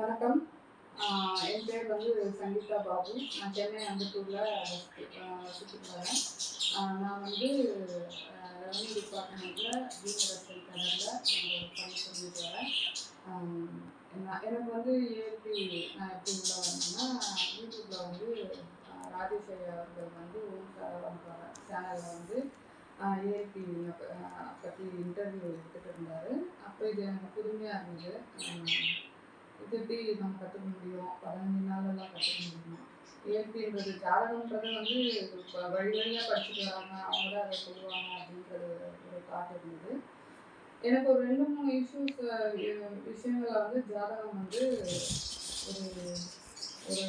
வணக்கம். என் பேர் வந்து சங்கீதா பாபு. நான் சென்னை அம்பத்தூரில் வசிச்சுட்டு வரேன். நான் வந்து ரெவன்யூ டிபார்ட்மெண்ட்டில் ஜூனியர் அசிஸ்டன்ட் பணி செஞ்சுட்டு வரேன். நான் எனக்கு வந்து ஏபி நான் எப்படி உள்ள வரேன்னா யூடியூப்பில் வந்து ராஜேஷ் அவர்கள் வந்து ஓம் சாரவங்க சேனலில் வந்து ஏபி பற்றி இன்டர்வியூ எடுத்துகிட்டு இருந்தார். அப்போ இது எனக்கு புதுமையாக இருந்தது. இது எப்படி நம்ம கற்றுக்க முடியும்? பதினஞ்சு நாளெல்லாம் கற்றுக்க முடியும் இயற்கைன்றது ஜாதகம்ன்றது வந்து இப்போ வழி வழியாக படிச்சுட்டு வராங்க. அவங்க தான் அதை சொல்லுவாங்க அப்படின்றது ஒரு தாட் இருந்தது. எனக்கு ஒரு ரெண்டு மூணு இஷ்யூஸ் விஷயங்களில் வந்து ஜாதகம் வந்து ஒரு ஒரு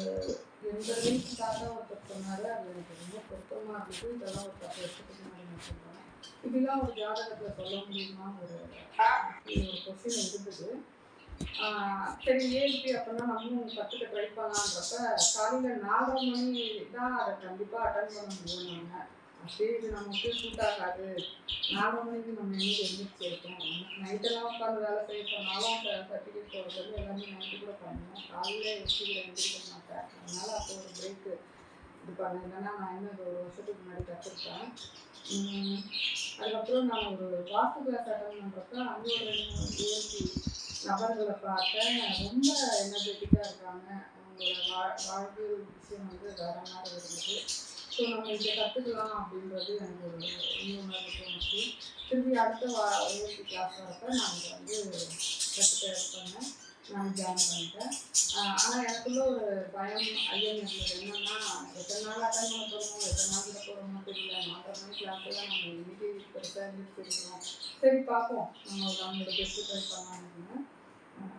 எந்த வயசு தாத்தா ஒருத்தர் சொன்னாரு. அது எனக்கு ரொம்ப பொருத்தமாக இருந்தது. இதெல்லாம் ஒரு பத்து வருஷத்துக்கு முன்னாடி நான் சொல்கிறேன் இப்படிலாம் ஒரு ஜாதகத்தில் சொல்ல முடியுமா ஒரு ஒரு கொஸ்டின் இருந்தது. சரி ஏபி அப்படின்னா நம்மளும் கற்றுக்க ட்ரை பண்ணலான்றப்ப காலையில் நாலரை மணி தான் அதை கண்டிப்பாக அட்டன் பண்ண முடியும் நாங்கள் அப்படியே இது நமக்கு சூட் ஆகாது. நாலரை மணிக்கு நம்ம எங்கே எழுந்திரிச்சு இருக்கோம் நைட்டெல்லாம் உட்காந்து வேலை செய்ய சொன்னாலும் சர்டிஃபிகேட் போடுறது எல்லாமே நைட்டு கூட பண்ணுவோம். காலையில் எப்படி எழுந்திரிக்க மாட்டேன். அதனால் அப்போ ஒரு பிரேக்கு இது பண்ணேன். இல்லைன்னா நான் இன்னும் ஒரு வருஷத்துக்கு முன்னாடி கற்றுருப்பேன் அதுக்கப்புறம் நான் ஒரு வாஸ்து கிளாஸ் அட்டன் பண்ணுறப்ப அங்கே ஒரு ரெண்டு நபர்களை பார்த்தேன் ரொம்ப எனர்ஜெட்டிக்காக இருக்காங்க. அவங்களோட வா வாழ்க்கை விஷயம் வந்து வேற மாதிரி ஸோ நம்ம இதை கற்றுக்கலாம் அப்படின்றது எனக்கு ஒரு இன்னொரு தோணுச்சு திருப்பி அடுத்த வா ஏசி கிளாஸ் வரப்ப நான் இதை வந்து கற்றுக்க பண்ணேன் நான் ஜாயின் பண்ணிட்டேன். ஆனால் எனக்குள்ள ஒரு பயம் ஐயம் இருந்தது. என்னென்னா எத்தனை நாள் அட்டன் பண்ண போகிறோமோ எத்தனை நாள் கிட்ட போகிறோமோ தெரியல. நாலரை மணி கிளாஸில் நம்ம இன்னைக்கு பெருசாக இருந்துருக்கோம் சரி பார்ப்போம். நம்ம நம்மளோட பெஸ்ட்டு ட்ரை பண்ணலாம் அப்படின்னு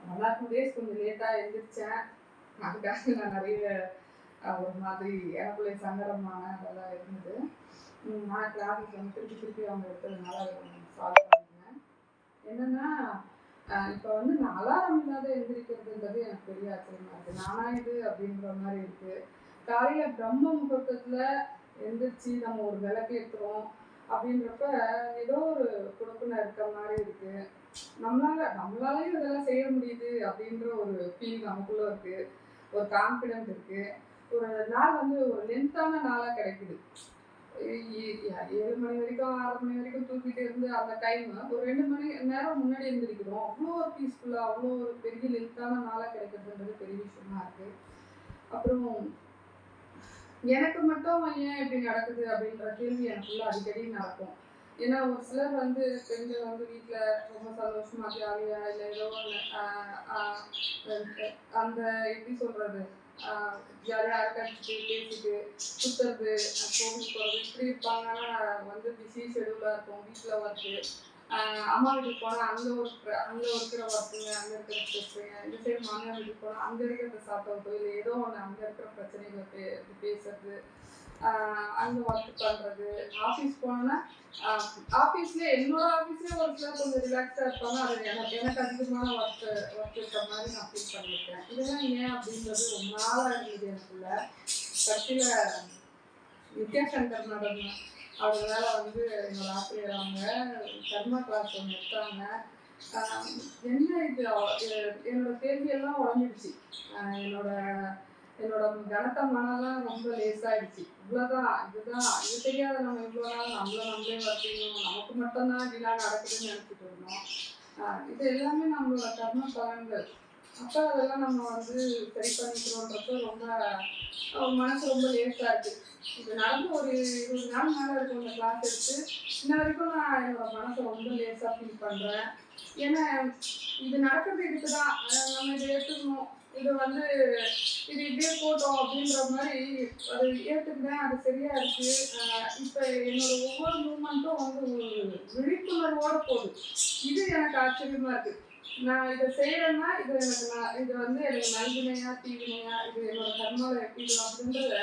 நல்லா டூ டேஸ் கொஞ்சம் லேட்டாக எழுந்திரிச்சேன் அதுக்காக நான் நிறைய ஒரு மாதிரி எனக்குள்ளே சங்கடமான அதெல்லாம் இருந்தது. நான் கிளாஸஸ் வந்து திருப்பி திருப்பி அவங்க எடுத்ததுனால அதை கொஞ்சம் சால்வ் பண்ணிக்கிறேன் என்னென்னா இப்போ வந்து நான் அலாரம் இல்லாத எழுந்திரிக்கிறதுன்றது எனக்கு பெரிய ஆச்சரியமா இருக்குது நானா இது அப்படின்ற மாதிரி இருக்குது காலையில் பிரம்ம முகூர்த்தத்தில் எழுந்திரிச்சு நம்ம ஒரு விளக்கு ஏற்றுறோம் அப்படின்றப்ப ஏதோ ஒரு கொடுப்புன இருக்க மாதிரி இருக்குது நம்மளால நம்மளாலையும் இதெல்லாம் செய்ய முடியுது அப்படின்ற ஒரு ஃபீல் நமக்குள்ள இருக்கு. ஒரு கான்ஃபிடென்ட் இருக்கு. ஒரு நாள் வந்து ஒரு லென்த்தான நாளாக கிடைக்குது. ஏழு மணி வரைக்கும் ஆறு மணி வரைக்கும் தூக்கிட்டு இருந்து அந்த டைம் ஒரு ரெண்டு மணி நேரம் முன்னாடி எழுந்திரிக்கிறோம். அவ்வளோ ஒரு பீஸ்ஃபுல்லாக அவ்வளோ ஒரு பெரிய லென்த்தான நாளாக கிடைக்கிறதுன்றது பெரிய விஷயமா இருக்கு. அப்புறம் எனக்கு மட்டும் ஏன் இப்படி நடக்குது அப்படின்ற கேள்வி எனக்குள்ள அடிக்கடி நடக்கும். ஏன்னா ஒரு சிலர் வந்து பெண்கள் வந்து வீட்டில் ரொம்ப சந்தோஷமா ஜாலியா இல்லை ஏதோ ஒன்று அந்த எப்படி சொல்றது ஜாலியாக அரக்கடிச்சிட்டு பேசிட்டு சுத்துறது அஹ் கோவில் போகிறது இப்படி இருப்பாங்க வந்து பிஸி ஷெடியூலாக இருக்கும் வீட்டில் ஒர்க்கு அம்மா வீட்டுக்கு போனால் அங்கே ஒரு அங்கே ஒர்க்கிற ஒர்க்குங்க அங்கே இருக்கிற ஸ்ட்ரெஸ்ஸுங்க இந்த சைடு மாமியார் வீட்டுக்கு போனால் அங்கே இருக்கிற சாப்பிட்றது இல்லை ஏதோ ஒன்று அங்கே இருக்கிற பிரச்சனைகளை பே பேசுறது அங்கே ஒர்க் பண்ணுறது ஆஃபீஸ் போனோன்னா ஆஃபீஸ்லேயே என்னோட ஆஃபீஸ்லேயே ஒரு சிலர் கொஞ்சம் ரிலாக்ஸாக இருப்பாங்க. அது எனக்கு எனக்கு அதிகமான ஒர்க் ஒர்க் இருக்கிற மாதிரி நான் ஃபீல் பண்ணியிருக்கேன். இதெல்லாம் ஏன் அப்படின்றது ரொம்ப நாளாக இருந்தது எனக்குள்ள. கட்சியில் வித்யா சங்கர் மேடம் அவங்க வேலை வந்து என்னோட ஆசிரியர் அவங்க கர்மா கிளாஸ் ஒன்று எடுத்தாங்க. என்ன இது? அவ- எ- என்னோட கேள்வியெல்லாம் உடஞ்சிடுச்சு. என்னோட என்னோட கனத்த மனம்லாம் ரொம்ப ஆயிடுச்சு இவ்வளோதான் இதுதான் இது தெரியாத நம்ம இவ்வளோ நாள் நம்மள நம்மளே வரைக்கணும் நமக்கு மட்டும்தான் இப்படிலாம் நடக்குதுன்னு நினச்சிட்டு இருந்தோம் இது எல்லாமே நம்மளோட கர்ம பலன்கள் அப்போ அதெல்லாம் நம்ம வந்து சரி பண்ணிக்கிறோன்றப்ப ரொம்ப அஹ் மனசு ரொம்ப லேட்டாக இருக்கு இது நடந்து ஒரு இருபது நாள் மேலே இருக்கும் இந்த கிளாஸ் எடுத்து இன்ன வரைக்கும் நான் என்னோட மனசை ரொம்ப லேசாக ஃபீல் பண்ணுறேன் ஏன்னா இது நடக்கிறது இதுக்கு தான் நம்ம இது எடுத்துக்கணும் இது வந்து இது இப்படியே போட்டோம் அப்படின்ற மாதிரி அது ஏற்றுக்கிட்டேன் அது சரியா இருக்கு. இப்போ என்னோட ஒவ்வொரு மூமெண்ட்டும் வந்து ஒரு விழிப்புணர்வோட போகுது. இது எனக்கு ஆச்சரியமா இருக்கு. நான் இதை செய்யறேன்னா இது எனக்கு நான் இது வந்து எனக்கு நல்வினையா தீவினையா இது என்னோட கர்மாவை எப்படி அப்படின்றத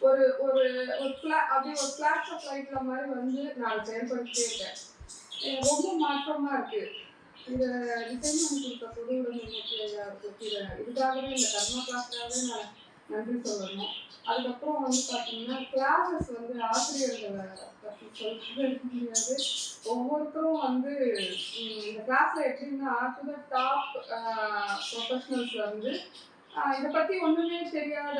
ஒரு ஒரு ஒரு பிளா அப்படியே ஒரு ஃபிளாஷ் ஆஃப் லைட்ல மாதிரி வந்து நான் செயல்படுத்திட்டே இருக்கேன். ரொம்ப மாற்றமா இருக்கு. இந்த டிசைன் பண்ணி கொடுத்த பொது உடைமை மூர்த்தி ஐயா இதுக்காகவே இந்த கர்மா கிளாஸ்க்காகவே நான் நன்றி சொல்லணும். அதுக்கப்புறம் வந்து பார்த்தீங்கன்னா கிளாஸஸ் வந்து ஆசிரியர்களை பற்றி சொல்லவே முடியாது. ஒவ்வொருத்தரும் வந்து இந்த கிளாஸில் எப்படின்னா டு த டாப் ப்ரொஃபஷனல்ஸ் வந்து இதை பற்றி ஒன்றுமே தெரியாத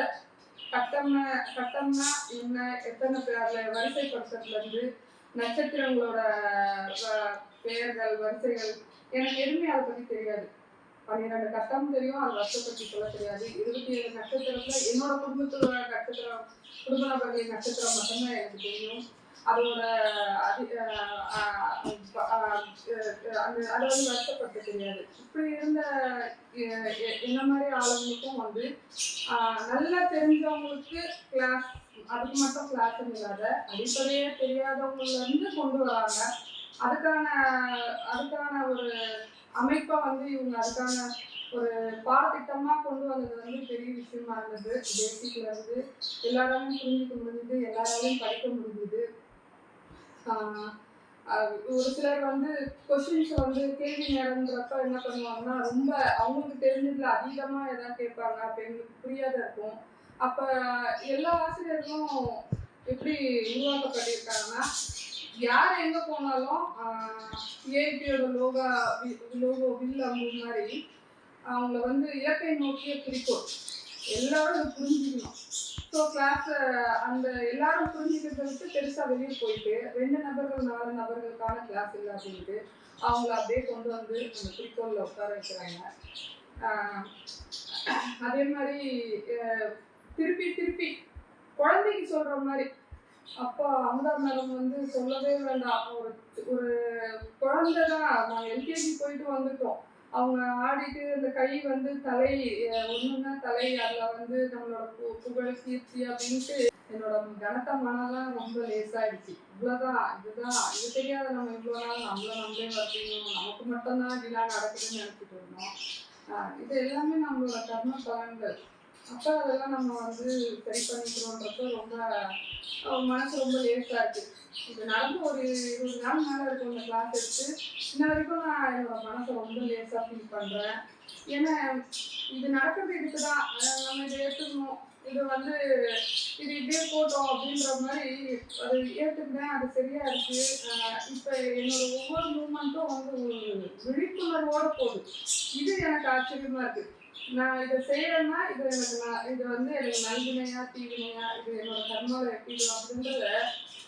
கட்டம்னா கட்டம்னா என்ன எத்தனை பேரில் அதில் வரிசைப்படுத்துறதுலேருந்து நட்சத்திரங்களோட பெயர்கள் வரிசைகள். எனக்கு எதுவுமே அதை பற்றி தெரியாது. பன்னிரெண்டு கட்டம் தெரியும் அது வருஷம் பற்றி சொல்ல தெரியாது. இருபத்தி ஏழு நட்சத்திரத்துல என்னோட குடும்பத்தோட நட்சத்திரம் குடும்ப நபர்களின் நட்சத்திரம் மட்டும்தான் எனக்கு தெரியும். அதோட அதி அந்த வந்து தெரியாது. இப்படி இருந்த என்ன மாதிரி ஆளுங்களுக்கும் வந்து நல்லா தெரிஞ்சவங்களுக்கு கிளாஸ் அதுக்கு மட்டும் கிளாஸ் இல்லாத அடிப்படையே தெரியாதவங்கள இருந்து கொண்டு வராங்க. அதுக்கான அதுக்கான ஒரு அமைப்பை வந்து இவங்க அதுக்கான ஒரு பாடத்திட்டமாக கொண்டு வந்தது வந்து பெரிய விஷயமா இருந்தது. பேசிக்ல இருந்து எல்லாராலையும் புரிஞ்சுக்க முடிஞ்சுது எல்லாராலையும் படிக்க முடிஞ்சுது. ஆஹ் ஒரு சிலர் வந்து கொஸ்டின்ஸ் வந்து கேள்வி நேரம்ன்றப்ப என்ன பண்ணுவாங்கன்னா ரொம்ப அவங்களுக்கு தெரிஞ்சதுல அதிகமாக எதாவது கேட்பாங்க. அப்போ எங்களுக்கு புரியாத இருக்கும். அப்ப எல்லா ஆசிரியர்களும் எப்படி உருவாக்கப்பட்டிருக்காங்கன்னா யார் எங்க போனாலும் இயற்கையோட லோகா லோகோ வில் அம்பு மாதிரி அவங்கள வந்து இயற்கை நோக்கிய குறிக்கோள். எல்லாரும் அதை புரிஞ்சுக்கணும். ஸோ கிளாஸ் அந்த எல்லாரும் புரிஞ்சுக்கிறத விட்டு பெருசாக வெளியே போயிட்டு ரெண்டு நபர்கள் நாலு நபர்களுக்கான கிளாஸ் இல்லை அப்படின்ட்டு அவங்கள அப்படியே கொண்டு வந்து அந்த குறிக்கோளில் உட்கார வைக்கிறாங்க. அதே மாதிரி திருப்பி திருப்பி. குழந்தைக்கு சொல்ற மாதிரி. அப்பா அமுதா மேடம் வந்து சொல்லவே வேண்டாம். ஒரு ஒரு குழந்தை தான். நாங்கள் எல்கேஜி போயிட்டு வந்துட்டோம். அவங்க ஆடிட்டு அந்த கை வந்து தலை ஒண்ணுன்னா தலை அதில் வந்து நம்மளோட பு- புகழ் கீர்த்தி அப்படின்ட்டு என்னோட கனத்த மனம்லாம் ரொம்ப லேசாயிடுச்சு. இவ்வளவுதான் இதுதான். இது தெரியாத நம்ம இவ்வளவு நாள் நம்மள நம்மளே வரைக்கணும் நமக்கு மட்டும்தான் இதெல்லாம் நடக்குதுன்னு நினைச்சிட்டு இருந்தோம். இது எல்லாமே நம்மளோட கர்ம பலன்கள். அப்போ அதெல்லாம் நம்ம வந்து சரி பண்ணிக்கிறோன்றப்ப ரொம்ப அஹ் மனசு ரொம்ப லேட்டாக இருக்கு. இது நடந்து ஒரு இருபது நாள் மேலே இருக்கும் இந்த கிளாஸ் எடுத்து. இன்ன வரைக்கும் நான் என்னோட மனசை ரொம்ப லேஸாக ஃபீல் பண்ணுறேன் ஏன்னா இது நடக்கிறது இதுக்கு தான் நம்ம இதை ஏற்றுக்கணும் இது வந்து இது இப்படியே போட்டோம் அப்படின்ற மாதிரி அது ஏற்றுக்கிட்டேன் அது சரியா இருக்கு. இப்போ என்னோட ஒவ்வொரு மூமெண்ட்டும் வந்து ஒரு விழிப்புணர்வோட போகுது. இது எனக்கு ஆச்சரியமா இருக்கு. நான் இதை செய்யறேன்னா இது எனக்கு நான் இது வந்து எனக்கு நல்வினையா தீவினையா இது என்னோட கர்மாவை எப்படி இது அப்படின்றத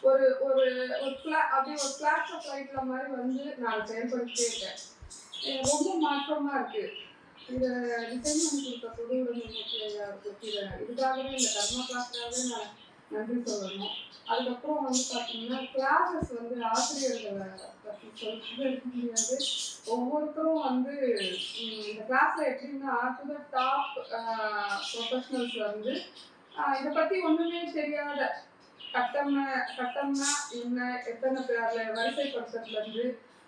ஒரு ஒரு ஒரு கிளா அப்படியே ஒரு கிளாஸ் ஆஃப் லைட்ல மாதிரி வந்து நான் செயல்படுத்திட்டே இருக்கேன். ரொம்ப மாற்றமா இருக்கு. இதை டிசைன் பண்ணி கொடுத்த பொது உடம்பு இதுக்காகவே இந்த கர்மா கிளாஸ்க்காகவே நான் நன்றி சொல்லணும். அதுக்கப்புறம் வந்து பார்த்தீங்கன்னா கிளாஸஸ் வந்து ஆசிரியர்களை பற்றி சொல்லவே முடியாது. ஒவ்வொருத்தரும் வந்து இந்த கிளாஸில் எப்படின்னா டு த டாப் ப்ரொஃபஷனல்ஸ் வந்து இதை பற்றி ஒன்றுமே தெரியாத கட்டம்னா கட்டம்னா என்ன எத்தனை பேரில் வரிசைப்படுத்துறதுலேருந்து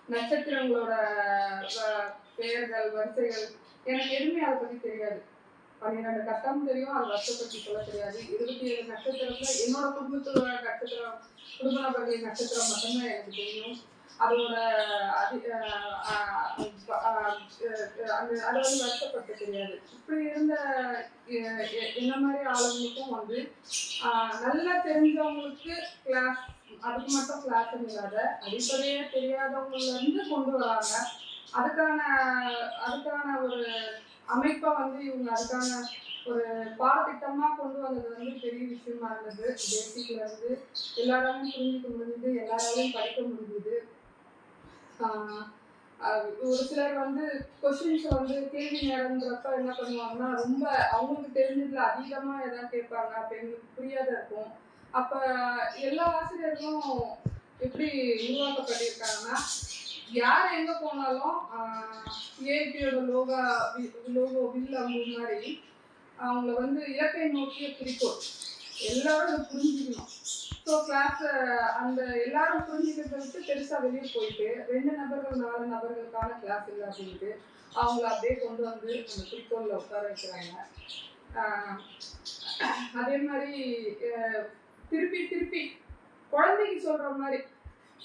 நட்சத்திரங்களோட பெயர்கள் வரிசைகள் எனக்கு எதுவுமே அதை பற்றி தெரியாது. பன்னிரெண்டு கட்டம் தெரியும் அது வருஷம் சொல்ல தெரியாது. இருபத்தி ஏழு நட்சத்திரத்துல என்னோட குடும்பத்தோட நட்சத்திரம் குடும்ப நபர்களின் நட்சத்திரம் மட்டும்தான் எனக்கு தெரியும். அதோட அதி அஹ் அஹ் வந்து தெரியாது. இப்படி இருந்த என்ன மாதிரி ஆளுங்களுக்கும் வந்து நல்லா தெரிஞ்சவங்களுக்கு கிளாஸ் அதுக்கு மட்டும் கிளாஸ் இல்லாத அடிப்படையே தெரியாதவங்கள இருந்து கொண்டு வராங்க. அதுக்கான அதுக்கான ஒரு அமைப்பா வந்து இவங்க அதுக்கான ஒரு பாடத்திட்டமா கொண்டு வந்தது வந்து பெரிய விஷயமா இருந்தது. பேசிக்ல இருந்து எல்லாராலையும் புரிஞ்சுக்க முடிஞ்சது எல்லாராலையும் படிக்க முடிஞ்சுது. ஒரு சிலர் வந்து கொஸ்டின்ஸ் வந்து கேள்வி நேரம்ன்றப்ப என்ன பண்ணுவாங்கன்னா ரொம்ப அவங்களுக்கு தெரிஞ்சதுல அதிகமா எதாவது கேட்பாங்க அப்ப எங்களுக்கு புரியாத இருக்கும். அப்ப எல்லா ஆசிரியர்களும் எப்படி உருவாக்கப்பட்டிருக்காங்கன்னா யார் எங்க போனாலும் ஏபியோட லோகா லோகோ வில் அவங்க மாதிரி அவங்கள வந்து இலக்கை நோக்கிய குறிக்கோள் எல்லாரும் அதை புரிஞ்சுக்கணும். ஸோ கிளாஸ் அந்த எல்லாரும் புரிஞ்சுக்கிறத விட்டு பெருசாக வெளியே போயிட்டு ரெண்டு நபர்கள் நாலு நபர்களுக்கான கிளாஸ் இல்லை அப்படின்ட்டு அவங்கள அப்படியே கொண்டு வந்து அந்த குறிக்கோளில் உட்கார வைக்கிறாங்க. அதே மாதிரி திருப்பி திருப்பி குழந்தைக்கு சொல்கிற மாதிரி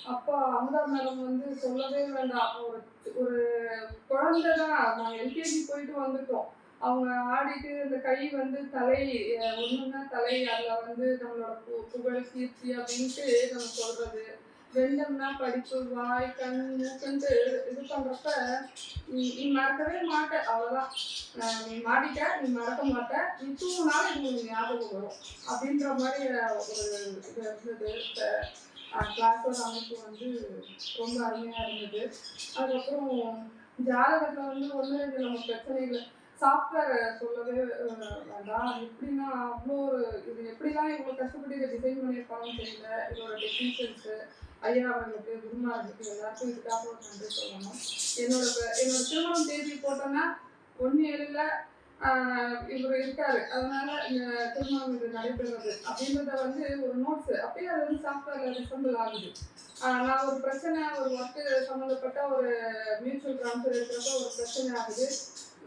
அப்பா அமுதா மேடம் வந்து சொல்லவே வேண்டாம். ஒரு ஒரு குழந்தை தான். நாங்கள் எல்கேஜி போயிட்டு வந்துட்டோம். அவங்க ஆடிட்டு இந்த கை வந்து தலை அஹ் ஒண்ணுன்னா தலை அதுல வந்து நம்மளோட பு- புகழ் கீர்த்தி அப்படின்ட்டு நம்ம சொல்றது. வெண்டம்னா படிப்பு வாய் கண் மூக்குன்ட்டு இது பண்றப்ப நீ நீ மறக்கவே மாட்ட. அவ்வளவுதான். நீ மாட்டிட்ட நீ மறக்க மாட்ட. நீ தூங்கினாலும் இது ஞாபகம் வரும். அப்படின்ற மாதிரி ஒரு இது இருந்தது. கிளாஸோட அமைப்பு வந்து ரொம்ப அருமையாக இருந்தது. அதுக்கப்புறம் ஜாதகத்தில் வந்து ஒன்று இது நம்ம இல்லை. சாஃப்ட்வேர் சொல்லவே வேண்டாம். எப்படின்னா அவ்வளோ ஒரு இது எப்படிலாம் இவ்வளோ கஷ்டப்பட்டு இதை டிசைன் பண்ணியிருப்பாங்கன்னு தெரியல. இதோட டெக்னீஷியன்ஸு ஐயா அவர்களுக்கு குருமார்களுக்கு எல்லாருக்கும் இதுக்காக ஒரு நன்றி சொல்லணும். என்னோட என்னோட திருமணம் தேதி போட்டோன்னா ஒன்று ஏழில் இவர் இருக்காரு. அதனால இந்த திருமணம் இது நடைபெறுறது. அப்படின்றத வந்து ஒரு நோட்ஸ் அப்படியே அது வந்து சாஃப்ட்வேர்ல ரிசம்பிள் ஆகுது. நான் ஒரு பிரச்சனை ஒரு ஒர்க்கு சம்மந்தப்பட்ட ஒரு மியூச்சுவல் ட்ரான்ஸ்ஃபர் இருக்கிறப்ப ஒரு பிரச்சனை ஆகுது.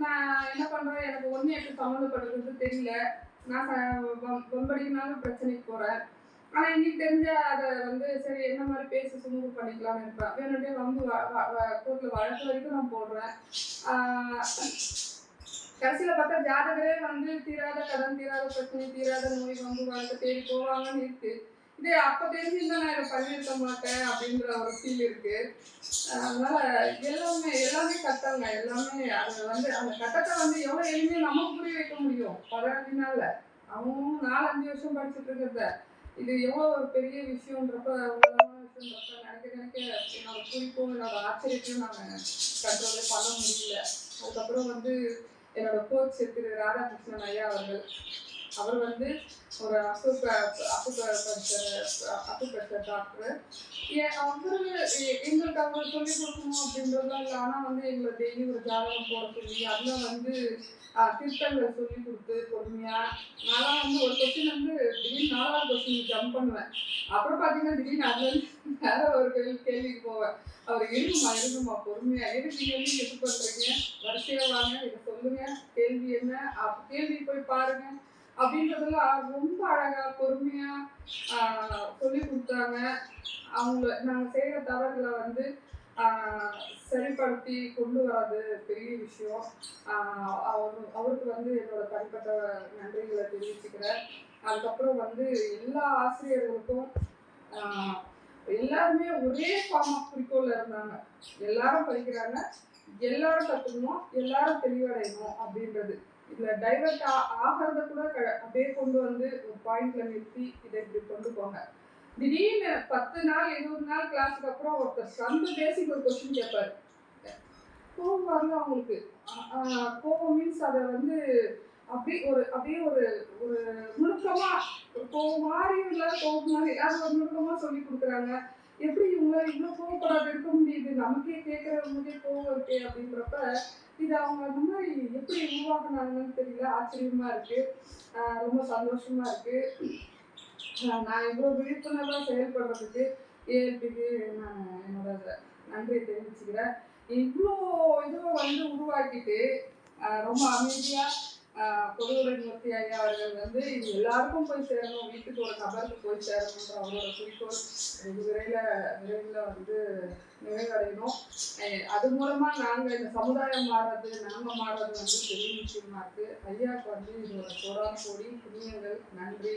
நான் என்ன பண்றேன்? எனக்கு ஒன்று எட்டு சம்மந்தப்படுறது தெரியல. நான் வம்படினாலும் பிரச்சனைக்கு போறேன். ஆனா இன்னைக்கு தெரிஞ்ச அதை வந்து சரி என்ன மாதிரி பேசி சுமூகம் பண்ணிக்கலாம்னு இருப்பேன். வேணுட்டே வம்பு கோர்ட்ல வழக்கு வரைக்கும் நான் போடுறேன். கடைசியில பார்த்தா ஜாதகரே வந்து தீராத கடன் தீராத பிரச்சனை தீராத நோய் வந்து வாழ்க்கை தேடி போவாங்கன்னு இருக்கு. இது அப்ப தெரிஞ்சிருந்தா நான் இதை பண்ணியிருக்க மாட்டேன் அப்படின்ற ஒரு ஃபீல் இருக்கு. அதனால எல்லாமே எல்லாமே கட்டங்க எல்லாமே அது வந்து அந்த கட்டத்தை வந்து எவ்வளவு எளிமையை நம்ம புரிய வைக்க முடியும்? பதினஞ்சு அவனும் நாலஞ்சு வருஷம் படிச்சுட்டு இருக்கிறத. இது எவ்வளோ ஒரு பெரிய விஷயம்ன்றப்ப உலகமான விஷயம்ன்றப்ப நினைக்க நினைக்க என்னோட குறிப்பும் என்னோட ஆச்சரியத்தையும் நான் கண்ட்ரோலே பண்ண முடியல. அதுக்கப்புறம் வந்து என்னோட கோச் திரு ராதாகிருஷ்ணன் ஐயா அவர்கள் அவர் வந்து ஒரு அப்பு அக்குபஞ்சர் அக்குபஞ்சர் டாக்டர். ஏன் அவரு எ- எங்களுக்கு அவர் சொல்லிக் கொடுக்கணும் அப்படின்றதுலாம் இல்லை. ஆனால் வந்து எங்களை டெய்லி ஒரு ஜாதகம் போட சொல்லி அதில் வந்து திருத்தங்களை சொல்லி கொடுத்து பொறுமையாக நான்லாம் வந்து ஒரு கொஸ்டின் வந்து திடீர்னு நாலாவது கொஸ்டின் ஜம்ப் பண்ணுவேன். அப்புறம் பார்த்தீங்கன்னா திடீர்னு அதுல வேற கேள்வி கேள்விக்கு போவேன் அவர் இருக்குமா இருக்குமா பொறுமையா எதுக்கு கேள்வி வந்து பண்றீங்க வரிசையா வாங்க இதை சொல்லுங்க. கேள்வி என்ன? அப்ப கேள்வி போய் பாருங்க. அப்படின்றதெல்லாம் ரொம்ப அழகா பொறுமையா சொல்லி கொடுத்தாங்க. அவங்க நாங்க செய்யற தவறுகளை வந்து சரிப்படுத்தி கொண்டு வர்றது பெரிய விஷயம். அவர் அவருக்கு வந்து என்னோட தனிப்பட்ட நன்றிகளை தெரிவிச்சுக்கிறேன். அதுக்கப்புறம் வந்து எல்லா ஆசிரியர்களுக்கும் ஆஹ், எல்லாருமே ஒரே ஃபார்ம் ஆஃப் குறிக்கோள்ல இருந்தாங்க. எல்லாரும் படிக்கிறாங்க. எல்லாரும் கத்துக்கணும். எல்லாரும் தெளிவடையணும் அப்படின்றது. இதுல டைவர்ட் ஆகிறத கூட க- அப்படியே கொண்டு வந்து ஒரு பாயிண்ட்ல நிறுத்தி இதை இப்படி கொண்டு போங்க. திடீர்னு பத்து நாள் இருபது நாள் கிளாஸுக்கு அப்புறம் ஒருத்தர் சந்து பேசிக் ஒரு கொஸ்டின் கேட்பாரு கோவம் வரல அவங்களுக்கு. கோபம் கோவம் மீன்ஸ் அதை வந்து அப்படியே ஒரு அப்படியே ஒரு ஒரு நுணுக்கமா ஒரு கோவம் மாதிரி இல்லாத கோவம் மாதிரி அது சொல்லி கொடுக்குறாங்க. எப்படி இவங்க இவ்வளோ கோவப்படாத இருக்க முடியுது? நமக்கே கேட்கறவங்களே கோவம் இருக்கே அப்படின்றப்ப இது அவங்க அந்த மாதிரி எப்படி உருவாக்குனாங்கன்னு தெரியல. ஆச்சரியமா இருக்கு. ரொம்ப சந்தோஷமா இருக்கு. நான் இவ்வளோ விழிப்புணர்வாக செயல்படுறதுக்கு ஏஎல்பிக்கு நான் என்னோட நன்றியை தெரிவிச்சுக்கிறேன். இவ்வளோ இதுவும் வந்து உருவாக்கிட்டு ரொம்ப அமைதியாக ஆஹ் மூர்த்தி ஐயா அவர்கள் வந்து இது எல்லாருக்கும் போய் சேரணும். வீட்டுக்கு ஒரு நபருக்கு போய் சேரணுன்ற அவரோட குறிக்கோள் வெகு விரைவில் விரைவில் வந்து நிறைவடையணும். அது மூலமாக நாங்கள் இந்த சமுதாயம் மாறுறது நாங்கள் மாறுறது வந்து பெரிய விஷயமா இருக்குது ஐயாவுக்கு வந்து இதோட கோடான கோடி புண்ணியங்கள் நன்றி.